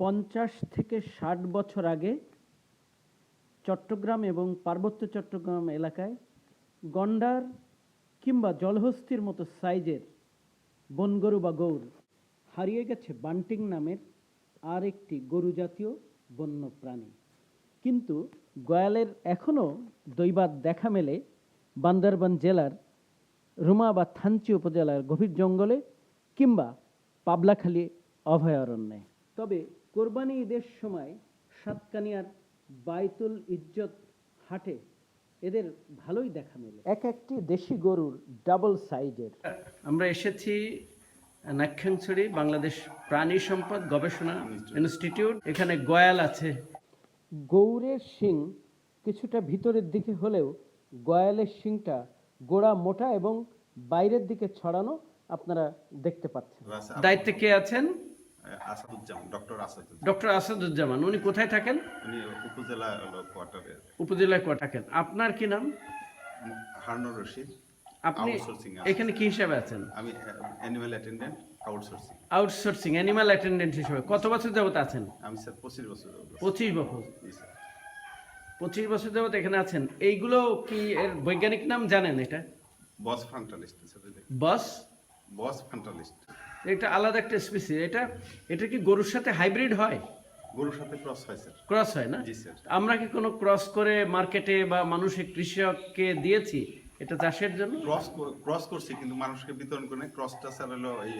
পঞ্চাশ থেকে ষাট বছর আগে চট্টগ্রাম এবং পার্বত্য চট্টগ্রাম এলাকায় গন্ডার কিংবা জলহস্তির মতো সাইজের বনগরু বা গৌর হারিয়ে গেছে বান্টিং নামের আর একটি গরু জাতীয় বন্য প্রাণী কিন্তু গয়ালের এখনও দৈবাত দেখা মেলে বান্দরবান জেলার রুমা বা থানচি উপজেলার গভীর জঙ্গলে কিংবা পাবলাখালী অভয়ারণ্যে। তবে কোরবানি ঈদের সময় সাতকানিয়ার বাইতুল ইজ্জত হাটে এদের ভালোই দেখা মেলে। এক একটি দেশি গরুর ডাবল সাইজের। আমরা এসেছি নাক্ষাংছড়ি বাংলাদেশ প্রাণী সম্পদ গবেষণা ইনস্টিটিউট। এখানে গয়াল আছে। গৌরের শিং কিছুটা ভিতরের দিকে হলেও গয়ালের শিংটা গোড়া মোটা এবং বাইরের দিকে ছড়ানো আপনারা দেখতে পাচ্ছেন। দায়িত্বে কে আছেন? আসাদুজ্জামান ডক্টর আসাদুজ্জামান। ডক্টর আসাদুজ্জামান উনি কোথায় থাকেন? উনি উপজেলা হলো উপজেলায় কোয়া থাকেন। আপনার কি নাম? হারনুর রশিদ আপনি এখানে কি হিসাবে আছেন? আমি animal attendant outsourcing outsourcing animal attendant হিসেবে। কত বছর যাবত আছেন? আমি স্যার পঁচিশ বছর পঁচিশ বছর। পঁচিশ বছর যাবত এখানে আছেন। এইগুলো কি এর বৈজ্ঞানিক নাম জানেন এটা? বস ফান্টালিস্ট বস? বস ফান্টালিস্ট। এটা আলাদা একটা স্পিসিস এটা এটা কি গরুর সাথে হাইব্রিড হয়? গরুর সাথে ক্রস হয় স্যার ক্রস হয় না? জি স্যার আমরা কি কোনো ক্রস করে মার্কেটে বা মানুষের কৃষককে দিয়েছি এটা চাষের জন্য? ক্রস ক্রস করছি কিন্তু মানুষকে বিতরণ করে ক্রসটা স্যার হলো এই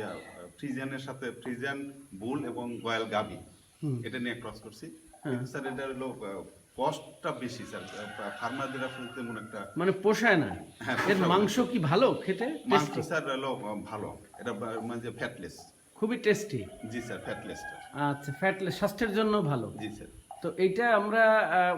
ফ্রিজিয়ানের সাথে ফ্রিজিয়ান বুল এবং গয়াল গাবি এটা নিয়ে ক্রস করছি। কিন্তু স্যার এটা হলো কস্টটা বেশি স্যার। ফার্মারদের আসলে তেমন একটা মানে পোষায় না। হ্যাঁ, এর মাংস কি ভালো খেতে? মাংস স্যার ভালো। এটা মানে যে ফ্যাটলেস খুবই টেস্টি জি স্যার ফ্যাটলেসটা আচ্ছা ফ্যাট স্বাস্থ্যের জন্য ভালো। জি স্যার। তো এইটা আমরা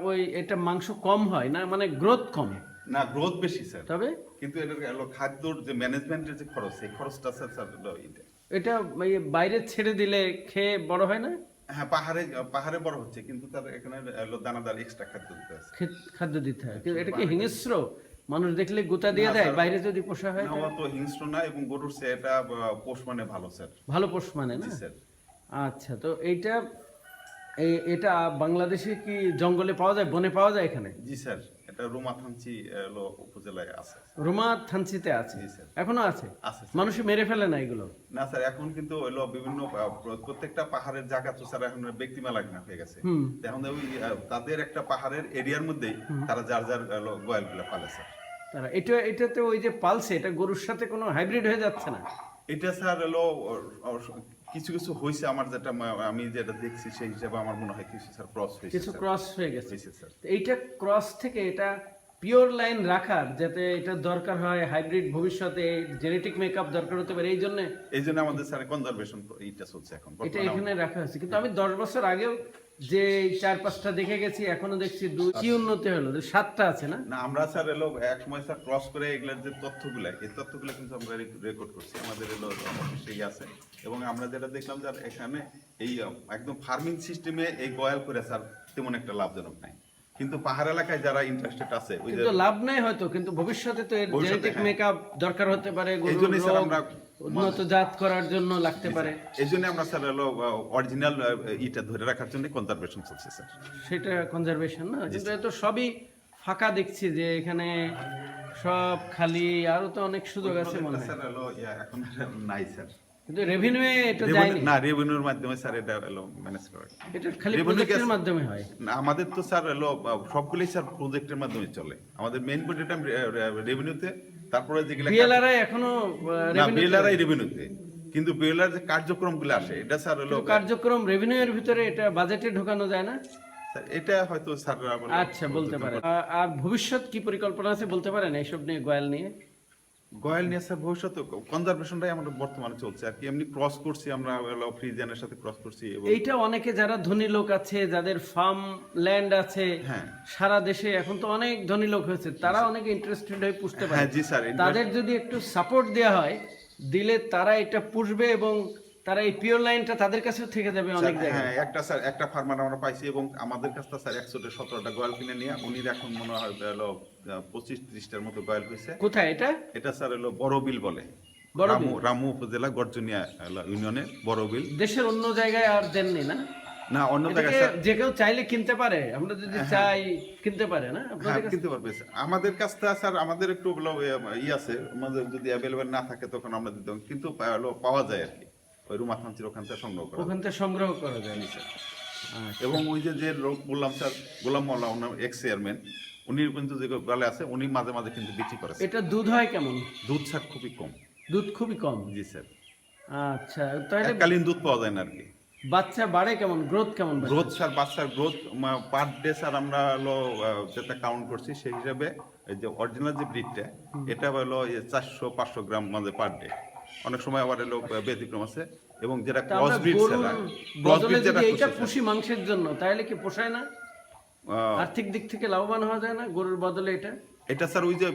ওই এটা মাংস কম হয় না? মানে গ্রোথ কম? না গ্রোথ বেশি স্যার। তবে? কিন্তু এটার খাদ্যর যে ম্যানেজমেন্টের যে খরচ সেই খরচটা স্যার স্যার এটা এটা বাইরে ছেড়ে দিলে খেয়ে বড় হয় না? হ্যাঁ পাহাড়ে পাহাড়ে বড় হচ্ছে কিন্তু তার এখানে দানাদার এক্সট্রা খাদ্য দিতে হয় খাদ্য দিতে হয়। কিন্তু এটা কি হিংস্র? মানুষ দেখলে গোতা দিয়ে দেয় বাইরে যদি পোষা হয় না, তো হিংস্র না এবং গরুর সে এটা পোষ মানে ভালো স্যার ভালো পোষ মানে না? স্যার আচ্ছা তো এইটা এই- এটা বাংলাদেশে কি জঙ্গলে পাওয়া যায় বনে পাওয়া যায় এখানে? জি স্যার। এটা রুমাথাঞ্চি উপজেলায় আছে। রোমা থানচিতে আছে? এখনও আছে? আছে মানুষ মেরে ফেলে না এগুলো? না স্যার এখন কিন্তু হলো বিভিন্ন প্রত্যেকটা পাহাড়ের জায়গা তো স্যার এখন ব্যক্তি মেলা হয়ে গেছে। এখন ওই তাদের একটা পাহাড়ের এরিয়ার মধ্যেই তারা যার যার গোয়ালগুলা পালে স্যার। তারা এটা এটাতে ওই যে পালছে এটা গরুর সাথে কোনো হাইব্রিড হয়ে যাচ্ছে না? এটা স্যার হলো কিছু কিছু হয়েছে আমার যেটা আমি যেটা দেখছি সেই হিসাবে আমার মনে হয় কিছু স্যার ক্রস হয়েছে কিছু ক্রস হয়ে গেছে। স্যার। এইটা ক্রস থেকে এটা পিওর লাইন রাখার যাতে এটা দরকার হয় হাইব্রিড ভবিষ্যতে জেনেটিক মেকআপ দরকার হতে পারে এই জন্য? এই জন্য আমাদের স্যার কনজারভেশন এইটা চলছে এখন এটা এখানে রাখা হয়েছে। কিন্তু আমি দশ বছর আগেও যে চার পাঁচটা দেখে গেছি এখনও দেখছি দুই কি উন্নতি হলো? সাতটা আছে না? না আমরা স্যার এলো এক সময় স্যার ক্রস করে এগুলোর যে তথ্যগুলো এই তথ্যগুলো কিন্তু আমরা রেকর্ড করছি। আমাদের এলো অফিসেই আছে। এবং আমরা যেটা দেখলাম যে এখানে এই একদম ফার্মিং সিস্টেমে এই গয়াল করে স্যার তেমন একটা লাভজনক নাই। কিন্তু পাহাড় এলাকায় যারা ইন্টারেস্টেড আছে কিন্তু লাভ নাই হয়তো কিন্তু ভবিষ্যতে তো এর জেনেটিক হ্যাঁ। মেকআপ দরকার হতে পারে এই স্যার আমরা উন্নত জাত করার জন্য লাগতে পারে। এই জন্য আমরা স্যার হলো অরিজিনাল ইটা ধরে রাখার জন্য কনজারভেশন চলছে স্যার। সেটা কনজারভেশন না কিন্তু এত তো সবই ফাঁকা দেখছি যে এখানে সব খালি আরও তো অনেক সুযোগ আছে মনে হয়। স্যার হলো এখন নাই স্যার। কিন্তু রেভিনিউ এটা যায়নি। না রেভিনিউর মাধ্যমে স্যার এটা হলো ম্যানেজ করা এটা খালি প্রজেক্টের মাধ্যমে হয়। না আমাদের তো স্যার আহ, সবগুলোই স্যার প্রজেক্টের মাধ্যমে চলে। আমাদের মেইন প্রজেক্ট রেভিনিউতে তারপরে যেগুলো বিএলআরআই এখনও না বিএলআরআই রেভিনিউতে কিন্তু বিএলআর যে কার্যক্রমগুলো আসে এটা স্যার হলো কার্যক্রম রেভিনিউ এর ভিতরে এটা বাজেটে ঢোকানো যায় না? এটা হয়তো স্যার আচ্ছা বলতে পারেন। আর ভবিষ্যৎ কি পরিকল্পনা আছে বলতে পারেন এইসব নিয়ে গোয়াল নিয়ে? গয়াল নিয়ে স্যার ভবিষ্যতে কনজারভেশনটাই আমাদের বর্তমানে চলছে। আর কি এমনি ক্রস করছি আমরা ফ্রিজিয়ানের সাথে ক্রস করছি এইটা অনেকে যারা ধনী লোক আছে যাদের ফার্ম ল্যান্ড আছে হ্যাঁ। সারা দেশে এখন তো অনেক ধনী লোক হয়েছে তারা অনেকে ইন্টারেস্টেড হয়ে পুষতে পারে। হ্যাঁ জি স্যার তাদের যদি একটু সাপোর্ট দেওয়া হয় দিলে তারা এটা পুষবে এবং তারা এই পিওর লাইনটা তাদের কাছেও থেকে যাবে অনেক জায়গায়। হ্যাঁ একটা স্যার একটা ফার্মার আমরা পাইছি এবং আমাদের কাছ থেকে স্যার একশোটা সতেরোটা গয়াল কিনে নিয়ে উনি এখন মনে হয় হলো আহ, পঁচিশ ত্রিশটার মতো গয়াল হয়েছে। কোথায় এটা? এটা স্যার হলো বড় বিল। বলে বড় রামু রামু উপজেলা গর্জনিয়া হলো ইউনিয়নের বড় বিল দেশের অন্য জায়গায় আর দেননি না? না অন্য জায়গায় যে কেউ চাইলে কিনতে পারে আমরা যদি চাই কিনতে পারে না? হ্যাঁ কিনতে পারবে। আমাদের কাছ থেকে স্যার আমাদের একটু হলো ই আছে আমাদের যদি অ্যাভেলেবেল না থাকে তখন আমরা দিতে কিন্তু পাওয়া যায় আর কি। ওই রুমা থানচির ওখান থেকে সংগ্রহ করা যায়। ওখান থেকে সংগ্রহ করা যায় স্যার এবং ওই যে যে লোক বললাম স্যার গোলাম মোল্লা ওনার এক্স চেয়ারম্যান উনি কিন্তু যে গলে আছে উনি মাঝে মাঝে কিন্তু বিক্রি করে এটা দুধ হয় কেমন? দুধ স্যার খুবই কম। দুধ খুবই কম? জি স্যার। আচ্ছা তাহলে এককালীন দুধ পাওয়া যায় না আর কি। বাচ্চা বাড়ে কেমন? গ্রোথ কেমন গ্রোথ স্যার বাচ্চার গ্রোথ পার ডে স্যার আমরা হলো যেটা কাউন্ট করছি সেই হিসাবে যে অরিজিনাল যে ব্রিডটা এটা হলো চারশো পাঁচশো গ্রাম মাঝে পার ডে। অনেক সময় আবার আহ, ব্যতিক্রম আছে। এবং যেটা তা ক্রস আমরা ব্রিড গরুর ক্রস ব্রিড যেটা করছে, পুষি মাংসের জন্য তাহলে কি পোষায় না? আর্থিক দিক থেকে লাভবান হওয়া যায় না গরুর বদলে এটা? এটা স্যার ওই যে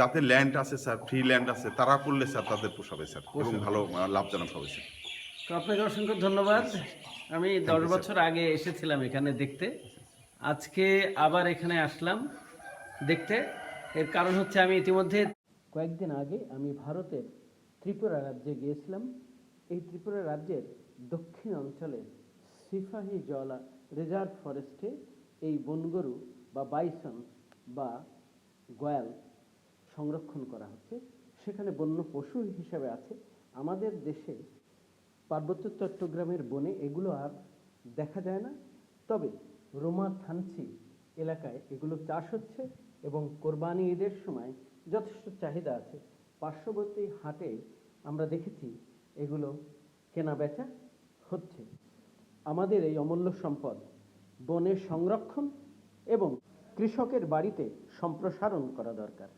যাতে ল্যান্ড আছে স্যার ফ্রি ল্যান্ড আছে তারা করলে স্যার তাদের পোষাবে স্যার এবং ভালো লাভজনক হবে স্যার। তো আপনাকে অসংখ্য ধন্যবাদ। আমি দশ বছর আগে এসেছিলাম এখানে দেখতে। আজকে আবার এখানে আসলাম দেখতে। এর কারণ হচ্ছে আমি ইতিমধ্যে কয়েকদিন আগে আমি ভারতের ত্রিপুরা রাজ্যে গিয়েছিলাম। এই ত্রিপুরা রাজ্যের দক্ষিণ অঞ্চলের সিফাহি জলা রিজার্ভ ফরেস্টে এই বনগরু বা বাইসন বা গয়াল সংরক্ষণ করা হচ্ছে। সেখানে বন্য পশু হিসেবে আছে। আমাদের দেশে পার্বত্য চট্টগ্রামের বনে এগুলো আর দেখা যায় না। তবে রোমা থানচি এলাকায় এগুলো চাষ হচ্ছে এবং কোরবানি ঈদের সময় যথেষ্ট চাহিদা আছে। পার্শ্ববর্তী হাটে আমরা দেখেছি এগুলো কেনা বেচা হচ্ছে। আমাদের এই অমূল্য সম্পদ বনের সংরক্ষণ এবং কৃষকের বাড়িতে সম্প্রসারণ করা দরকার।